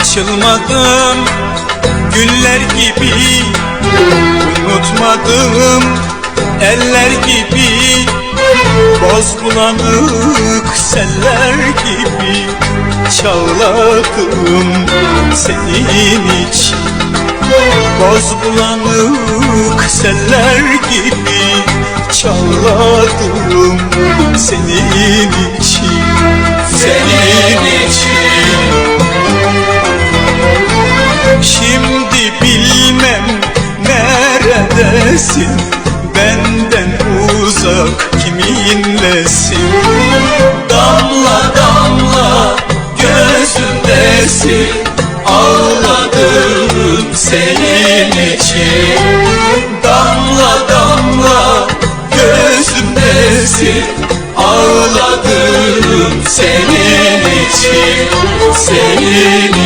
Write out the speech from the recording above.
Açılmadım. Güller gibi Unutmadım. Eller gibi Boz bulanık seller gibi Çağladım senin için. Boz bulanık seller gibi Çağladım senin için neredesin Benden uzak kiminlesin? Damla damla gözümdesin. Ağladım senin için. Damla damla gözümdesin. Ağladım senin için. Senin için